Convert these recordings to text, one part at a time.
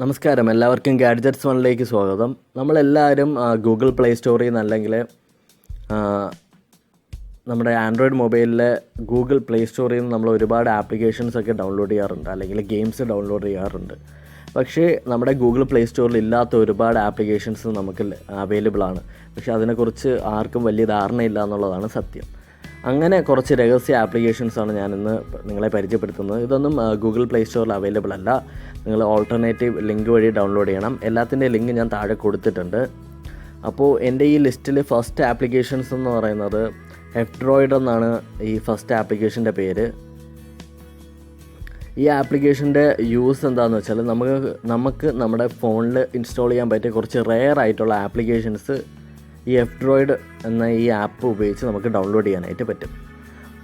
നമസ്കാരം. എല്ലാവർക്കും ഗാഡ്ജറ്റ്സ് വണ്ണിലേക്ക് സ്വാഗതം. നമ്മളെല്ലാവരും ഗൂഗിൾ പ്ലേ സ്റ്റോറിൽ നിന്ന് അല്ലെങ്കിൽ നമ്മുടെ ആൻഡ്രോയിഡ് മൊബൈലിലെ ഗൂഗിൾ പ്ലേ സ്റ്റോറിൽ നിന്ന് നമ്മൾ ഒരുപാട് ആപ്ലിക്കേഷൻസ് ഒക്കെ ഡൗൺലോഡ് ചെയ്യാറുണ്ട്. അല്ലെങ്കിൽ ഗെയിംസ് ഡൗൺലോഡ് ചെയ്യാറുണ്ട്. പക്ഷേ നമ്മുടെ ഗൂഗിൾ പ്ലേ സ്റ്റോറിൽ ഇല്ലാത്ത ഒരുപാട് ആപ്ലിക്കേഷൻസ് നമുക്ക് അവൈലബിൾ ആണ്. പക്ഷേ അതിനെക്കുറിച്ച് ആർക്കും വലിയ ധാരണയില്ല എന്നുള്ളതാണ് സത്യം. അങ്ങനെ കുറച്ച് രഹസ്യ ആപ്ലിക്കേഷൻസാണ് ഞാനിന്ന് നിങ്ങളെ പരിചയപ്പെടുത്തുന്നത്. ഇതൊന്നും ഗൂഗിൾ പ്ലേ സ്റ്റോറിൽ അവൈലബിൾ അല്ല. നിങ്ങൾ ഓൾട്ടർനേറ്റീവ് ലിങ്ക് വഴി ഡൗൺലോഡ് ചെയ്യണം. എല്ലാത്തിന്റെ ലിങ്ക് ഞാൻ താഴെ കൊടുത്തിട്ടുണ്ട്. അപ്പോൾ എന്റെ ഈ ലിസ്റ്റിൽ ഫസ്റ്റ് ആപ്ലിക്കേഷൻസ് എന്ന് പറയുന്നത് ഹെഫ്ട്രോയിഡ് എന്നാണ് ഈ ഫസ്റ്റ് ആപ്ലിക്കേഷന്റെ പേര്. ഈ ആപ്ലിക്കേഷന്റെ യൂസ് എന്താണെന്ന് വെച്ചാൽ നമുക്ക് നമുക്ക് നമ്മുടെ ഫോണിൽ ഇൻസ്റ്റാൾ ചെയ്യാൻ പറ്റിയ കുറച്ച് റെയർ ആയിട്ടുള്ള ആപ്ലിക്കേഷൻസ് ഈ എഫ് ഡ്രോയിഡ് എന്ന ഈ ആപ്പ് ഉപയോഗിച്ച് നമുക്ക് ഡൗൺലോഡ് ചെയ്യാനായിട്ട് പറ്റും.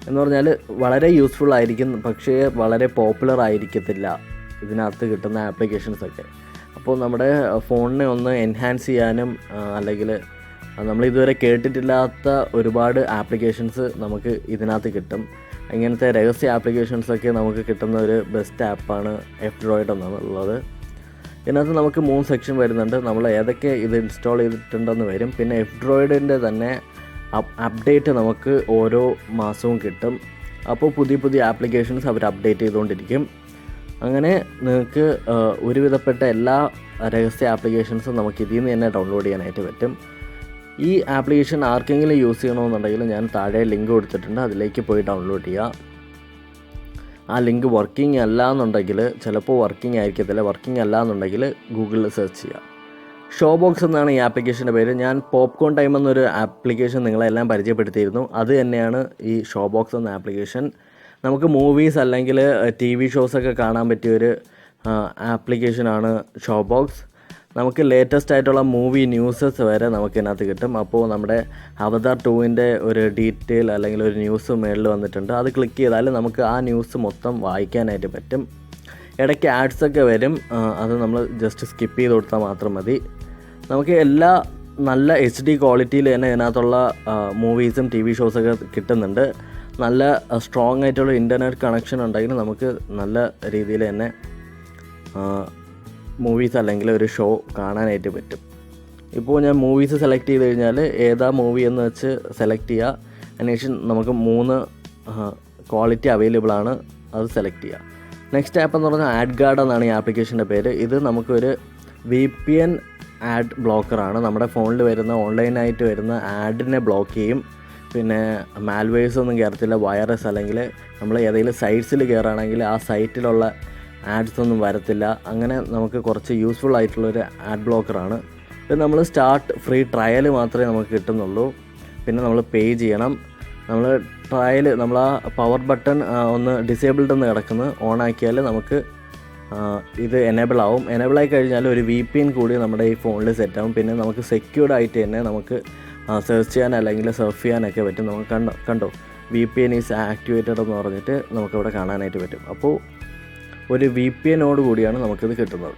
എന്ന് പറഞ്ഞാൽ വളരെ യൂസ്ഫുൾ ആയിരിക്കും പക്ഷേ വളരെ പോപ്പുലർ ആയിരിക്കത്തില്ല ഇതിനകത്ത് കിട്ടുന്ന ആപ്ലിക്കേഷൻസ് ഒക്കെ. അപ്പോൾ നമ്മുടെ ഫോണിനെ ഒന്ന് എൻഹാൻസ് ചെയ്യാനും അല്ലെങ്കിൽ നമ്മൾ ഇതുവരെ കേട്ടിട്ടില്ലാത്ത ഒരുപാട് ആപ്ലിക്കേഷൻസ് നമുക്ക് ഇതിനകത്ത് കിട്ടും. ഇങ്ങനത്തെ രഹസ്യ ആപ്ലിക്കേഷൻസൊക്കെ നമുക്ക് കിട്ടുന്ന ഒരു ബെസ്റ്റ് ആപ്പാണ് എഫ് ഡ്രോയിഡ് എന്നുള്ളത് ഇതിനകത്ത് നമുക്ക് മൂന്ന് സെക്ഷൻ വരുന്നുണ്ട്. നമ്മൾ ഏതൊക്കെ ഇത് ഇൻസ്റ്റാൾ ചെയ്തിട്ടുണ്ടെന്ന് വരും. പിന്നെ എഫ് ഡ്രോയിഡിന്റെ തന്നെ അപ്ഡേറ്റ് നമുക്ക് ഓരോ മാസവും കിട്ടും. അപ്പോൾ പുതിയ പുതിയ ആപ്ലിക്കേഷൻസ് അവർ അപ്ഡേറ്റ് ചെയ്തുകൊണ്ടിരിക്കും. അങ്ങനെ നിങ്ങൾക്ക് ഒരുവിധപ്പെട്ട എല്ലാ രഹസ്യ ആപ്ലിക്കേഷൻസും നമുക്ക് ഇതിൽ നിന്ന് തന്നെ ഡൗൺലോഡ് ചെയ്യാനായിട്ട് പറ്റും. ഈ ആപ്ലിക്കേഷൻ ആർക്കെങ്കിലും യൂസ് ചെയ്യണമെന്നുണ്ടെങ്കിൽ ഞാൻ താഴെ ലിങ്ക് കൊടുത്തിട്ടുണ്ട്. അതിലേക്ക് പോയി ഡൗൺലോഡ് ചെയ്യുക. ആ ലിങ്ക് വർക്കിംഗ് അല്ല എന്നുണ്ടെങ്കിൽ ചിലപ്പോൾ വർക്കിംഗ് ആയിരിക്കത്തില്ല. വർക്കിംഗ് അല്ല എന്നുണ്ടെങ്കിൽ ഗൂഗിളിൽ സെർച്ച് ചെയ്യുക ഷോ ബോക്സ് എന്നാണ് ഈ ആപ്ലിക്കേഷന്റെ പേര്. ഞാൻ പോപ്കോൺ ടൈം എന്നൊരു ആപ്ലിക്കേഷൻ നിങ്ങളെല്ലാം പരിചയപ്പെടുത്തിയിരുന്നു. അത് തന്നെയാണ് ഈ ഷോ ബോക്സ് എന്ന ആപ്ലിക്കേഷൻ നമുക്ക് മൂവീസ് അല്ലെങ്കിൽ ടി വി ഷോസൊക്കെ കാണാൻ പറ്റിയൊരു ആപ്ലിക്കേഷനാണ് ഷോ ബോക്സ് നമുക്ക് ലേറ്റസ്റ്റ് ആയിട്ടുള്ള മൂവി ന്യൂസസ് വരെ നമുക്ക് ഇതിനകത്ത് കിട്ടും. അപ്പോൾ നമ്മുടെ അവതാർ ടൂവിന്റെ ഒരു ഡീറ്റെയിൽ അല്ലെങ്കിൽ ഒരു ന്യൂസ് മേളിൽ വന്നിട്ടുണ്ട്. അത് ക്ലിക്ക് ചെയ്താൽ നമുക്ക് ആ ന്യൂസ് മൊത്തം വായിക്കാനായിട്ട് പറ്റും. ഇടയ്ക്ക് ആഡ്സൊക്കെ വരും. അത് നമ്മൾ ജസ്റ്റ് സ്കിപ്പ് ചെയ്ത് കൊടുത്താൽ മാത്രം മതി. നമുക്ക് എല്ലാ നല്ല എച്ച് ഡി ക്വാളിറ്റിയിൽ തന്നെ ഇതിനകത്തുള്ള മൂവീസും ടി വി ഷോസൊക്കെ കിട്ടുന്നുണ്ട്. നല്ല സ്ട്രോങ് ആയിട്ടുള്ള ഇന്റർനെറ്റ് കണക്ഷൻ ഉണ്ടെങ്കിൽ നമുക്ക് നല്ല രീതിയിൽ തന്നെ മൂവീസ് അല്ലെങ്കിൽ ഒരു ഷോ കാണാനായിട്ട് പറ്റും. ഇപ്പോൾ ഞാൻ മൂവീസ് സെലക്ട് ചെയ്ത് കഴിഞ്ഞാൽ ഏതാ മൂവി എന്ന് വെച്ച് സെലക്ട് ചെയ്യുക അതിനുശേഷം നമുക്ക് മൂന്ന് ക്വാളിറ്റി അവൈലബിൾ ആണ് അത് സെലക്ട് ചെയ്യുക. നെക്സ്റ്റ് ആപ്പ് എന്ന് പറഞ്ഞാൽ ആഡ് ഗാർഡ് എന്നാണ് ഈ ആപ്ലിക്കേഷന്റെ പേര്. ഇത് നമുക്കൊരു വി പി എൻ ആഡ് ബ്ലോക്കറാണ് നമ്മുടെ ഫോണിൽ വരുന്ന ഓൺലൈനായിട്ട് വരുന്ന ആഡിനെ ബ്ലോക്ക് ചെയ്യും. പിന്നെ മാൽവേഴ്സ് ഒന്നും കയറത്തില്ല വൈറസ് അല്ലെങ്കിൽ നമ്മൾ ഏതെങ്കിലും സൈറ്റ്സിൽ കയറുകയാണെങ്കിൽ ആ സൈറ്റിലുള്ള ആഡ്സ് ഒന്നും വരത്തില്ല. അങ്ങനെ നമുക്ക് കുറച്ച് യൂസ്ഫുൾ ആയിട്ടുള്ളൊരു ആഡ് ബ്ലോക്കറാണ് ഇത് നമ്മൾ സ്റ്റാർട്ട് ഫ്രീ ട്രയൽ മാത്രമേ നമുക്ക് കിട്ടുന്നുള്ളൂ. പിന്നെ നമ്മൾ പേ ചെയ്യണം. നമ്മൾ ട്രയൽ നമ്മൾ ആ പവർ ബട്ടൺ ഒന്ന് ഡിസേബിൾഡ് എന്ന് കിടക്കുന്നത് ഓൺ ആക്കിയാൽ നമുക്ക് ഇത് എനേബിൾ ആവും. എനേബിൾ ആയി കഴിഞ്ഞാൽ ഒരു വി പി എൻ കൂടി നമ്മുടെ ഈ ഫോണിൽ സെറ്റ് ആവും. പിന്നെ നമുക്ക് സെക്യൂർഡ് ആയിട്ട് തന്നെ നമുക്ക് സെർച്ച് ചെയ്യാൻ അല്ലെങ്കിൽ സർഫ് ചെയ്യാനൊക്കെ പറ്റും. നമുക്ക് കണ്ടോ? കണ്ടോ? V P N is activated എന്ന് പറഞ്ഞിട്ട് നമുക്കിവിടെ കാണാനായിട്ട് പറ്റും. അപ്പോൾ ഒരു വി പി എന്നോട് കൂടിയാണ് നമുക്കിത് കിട്ടുന്നത്.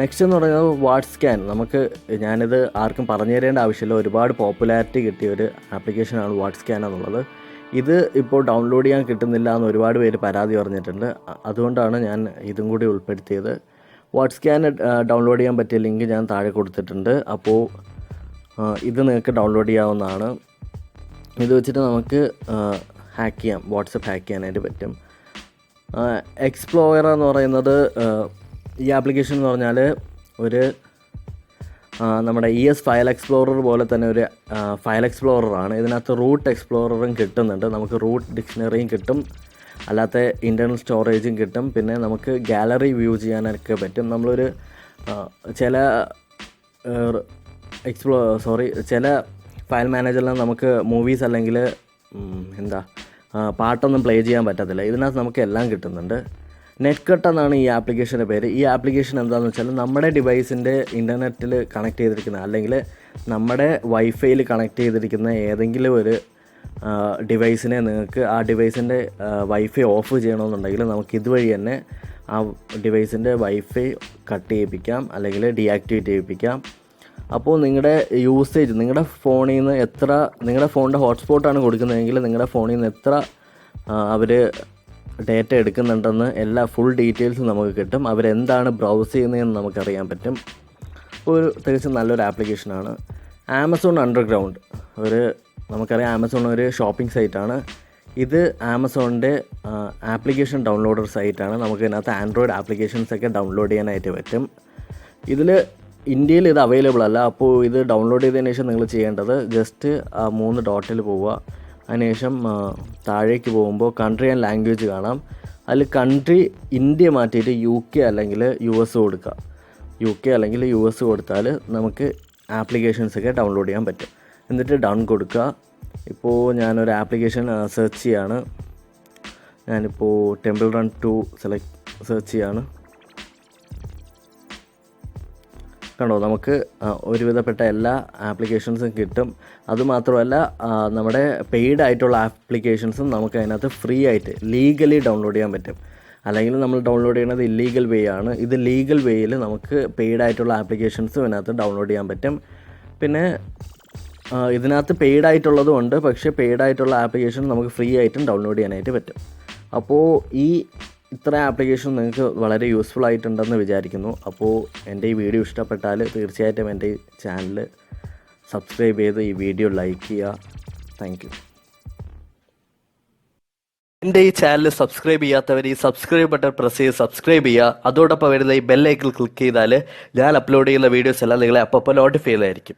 നെക്സ്റ്റ് എന്ന് പറയുന്നത് വാട്സ് സ്കാൻ നമുക്ക് ഞാനിത് ആർക്കും പറഞ്ഞു തരേണ്ട ആവശ്യമില്ല. ഒരുപാട് പോപ്പുലാരിറ്റി കിട്ടിയ ഒരു ആപ്ലിക്കേഷനാണ് വാട്സ് സ്കാൻ എന്നുള്ളത്. ഇത് ഇപ്പോൾ ഡൗൺലോഡ് ചെയ്യാൻ കിട്ടുന്നില്ല എന്ന് ഒരുപാട് പേര് പരാതി പറഞ്ഞിട്ടുണ്ട്. അതുകൊണ്ടാണ് ഞാൻ ഇതും കൂടി ഉൾപ്പെടുത്തിയത്. വാട്സ് സ്കാൻ ഡൗൺലോഡ് ചെയ്യാൻ പറ്റിയ ലിങ്ക് ഞാൻ താഴെ കൊടുത്തിട്ടുണ്ട്. അപ്പോൾ ഇത് നിങ്ങൾക്ക് ഡൗൺലോഡ് ചെയ്യാവുന്നതാണ്. ഇത് വെച്ചിട്ട് നമുക്ക് ഹാക്ക് ചെയ്യാം. വാട്സപ്പ് ഹാക്ക് ചെയ്യാനായിട്ട് പറ്റും. എക്സ്പ്ലോയർ എന്ന് പറയുന്നത് ഈ ആപ്ലിക്കേഷൻ എന്ന് പറഞ്ഞാൽ ഒരു നമ്മുടെ ഇ എസ് ഫയൽ എക്സ്പ്ലോറർ പോലെ തന്നെ ഒരു ഫയൽ എക്സ്പ്ലോററാണ് ഇതിനകത്ത് റൂട്ട് എക്സ്പ്ലോററും കിട്ടുന്നുണ്ട്. നമുക്ക് റൂട്ട് ഡിക്ഷണറിയും കിട്ടും. അല്ലാത്ത ഇന്റർണൽ സ്റ്റോറേജും കിട്ടും. പിന്നെ നമുക്ക് ഗാലറി വ്യൂ ചെയ്യാനൊക്കെ പറ്റും. നമ്മളൊരു ചില എക്സ്പ്ലോ സോറി ചില ഫയൽ മാനേജറിൽ നമുക്ക് മൂവീസ് അല്ലെങ്കിൽ എന്താ പാട്ടൊന്നും പ്ലേ ചെയ്യാൻ പറ്റത്തില്ല. ഇതിനകത്ത് നമുക്ക് എല്ലാം കിട്ടുന്നുണ്ട്. നെറ്റ് കട്ട് എന്നാണ് ഈ ആപ്ലിക്കേഷന്റെ പേര്. ഈ ആപ്ലിക്കേഷൻ എന്താണെന്ന് വെച്ചാൽ നമ്മുടെ ഡിവൈസിന്റെ ഇന്റർനെറ്റിൽ കണക്ട് ചെയ്തിരിക്കുന്ന അല്ലെങ്കിൽ നമ്മുടെ വൈഫൈയിൽ കണക്ട് ചെയ്തിരിക്കുന്ന ഏതെങ്കിലും ഒരു ഡിവൈസിനെ നിങ്ങൾക്ക് ആ ഡിവൈസിന്റെ വൈഫൈ ഓഫ് ചെയ്യണമെന്നുണ്ടെങ്കിൽ നമുക്ക് ഇതുവഴി തന്നെ ആ ഡിവൈസിന്റെ വൈഫൈ കട്ട് ചെയ്യിപ്പിക്കാം അല്ലെങ്കിൽ ഡീആക്ടിവേറ്റ് ചെയ്യിപ്പിക്കാം. അപ്പോൾ നിങ്ങളുടെ യൂസേജ് നിങ്ങളുടെ ഫോണിൽ നിന്ന് എത്ര നിങ്ങളുടെ ഫോണിന്റെ ഹോട്ട്സ്പോട്ടാണ് കൊടുക്കുന്നതെങ്കിൽ നിങ്ങളുടെ ഫോണിൽ നിന്ന് എത്ര അവർ ഡേറ്റ എടുക്കുന്നുണ്ടെന്ന് എല്ലാ ഫുൾ ഡീറ്റെയിൽസും നമുക്ക് കിട്ടും. അവരെന്താണ് ബ്രൗസ് ചെയ്യുന്നതെന്ന് നമുക്കറിയാൻ പറ്റും. ഒരു തികച്ചും നല്ലൊരു ആപ്ലിക്കേഷനാണ് ആമസോൺ അണ്ടർഗ്രൗണ്ട് ഒരു നമുക്കറിയാം ആമസോൺ ഒരു ഷോപ്പിംഗ് സൈറ്റാണ് ഇത് ആമസോണിന്റെ ആപ്ലിക്കേഷൻ ഡൗൺലോഡർ സൈറ്റാണ് നമുക്ക് ഇതിനകത്ത് ആൻഡ്രോയിഡ് ആപ്ലിക്കേഷൻസ് ഒക്കെ ഡൗൺലോഡ് ചെയ്യാനായിട്ട് പറ്റും. ഇതിൽ ഇന്ത്യയിൽ ഇത് അവൈലബിൾ അല്ല. അപ്പോൾ ഇത് ഡൗൺലോഡ് ചെയ്തതിന് ശേഷം നിങ്ങൾ ചെയ്യേണ്ടത് ജസ്റ്റ് ആ മൂന്ന് ഡോട്ടിൽ പോവുക. അതിനുശേഷം താഴേക്ക് പോകുമ്പോൾ കൺട്രി ആൻഡ് ലാംഗ്വേജ് കാണാം. അതിൽ കൺട്രി ഇന്ത്യ മാറ്റിയിട്ട് യു കെ അല്ലെങ്കിൽ യു എസ് കൊടുക്കുക. യു കെ അല്ലെങ്കിൽ യു എസ് കൊടുത്താൽ നമുക്ക് ആപ്ലിക്കേഷൻസൊക്കെ ഡൗൺലോഡ് ചെയ്യാൻ പറ്റും. എന്നിട്ട് ഡൗൺ കൊടുക്കുക. ഇപ്പോൾ ഞാനൊരു ആപ്ലിക്കേഷൻ സെർച്ച് ചെയ്യാണ്. ഞാനിപ്പോൾ Temple Run two select search ചെയ്യാണ്. കണ്ടോ നമുക്ക് ഒരുവിധപ്പെട്ട എല്ലാ ആപ്ലിക്കേഷൻസും കിട്ടും. അതുമാത്രമല്ല നമ്മുടെ പെയ്ഡ് ആയിട്ടുള്ള ആപ്ലിക്കേഷൻസും നമുക്ക് അതിനകത്ത് ഫ്രീ ആയിട്ട് ലീഗലി ഡൗൺലോഡ് ചെയ്യാൻ പറ്റും. അല്ലെങ്കിൽ നമ്മൾ ഡൗൺലോഡ് ചെയ്യുന്നത് ഇല്ലീഗൽ വേ ആണ്. ഇത് ലീഗൽ വേയിൽ നമുക്ക് പെയ്ഡ് ആയിട്ടുള്ള ആപ്ലിക്കേഷൻസും ഇതിനകത്ത് ഡൗൺലോഡ് ചെയ്യാൻ പറ്റും. പിന്നെ ഇതിനകത്ത് പെയ്ഡ് ആയിട്ടുള്ളതും ഉണ്ട്. പക്ഷേ പെയ്ഡ് ആയിട്ടുള്ള ആപ്ലിക്കേഷൻ നമുക്ക് ഫ്രീ ആയിട്ടും ഡൗൺലോഡ് ചെയ്യാനായിട്ട് പറ്റും. അപ്പോൾ ഈ ഇത്ര ആപ്ലിക്കേഷൻ നിങ്ങൾക്ക് വളരെ യൂസ്ഫുൾ ആയിട്ടുണ്ടെന്ന് വിചാരിക്കുന്നു. അപ്പോൾ എന്റെ ഈ വീഡിയോ ഇഷ്ടപ്പെട്ടാൽ തീർച്ചയായിട്ടും എന്റെ ചാനൽ സബ്സ്ക്രൈബ് ചെയ്ത് ഈ വീഡിയോ ലൈക്ക് ചെയ്യുക. താങ്ക് യു എന്റെ ഈ ചാനൽ സബ്സ്ക്രൈബ് ചെയ്യാത്തവർ ഈ സബ്സ്ക്രൈബ് ബട്ടൺ പ്രസ് ചെയ്ത് സബ്സ്ക്രൈബ് ചെയ്യുക. അതോടൊപ്പം വരുന്ന ഈ ബെല്ലൈക്കിൽ ക്ലിക്ക് ചെയ്താൽ ഞാൻ അപ്ലോഡ് ചെയ്യുന്ന വീഡിയോസ് എല്ലാം നിങ്ങളെ അപ്പോൾ നോട്ടിഫൈ ചെയ്തായിരിക്കും